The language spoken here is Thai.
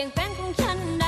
ยังแฟนของฉันได้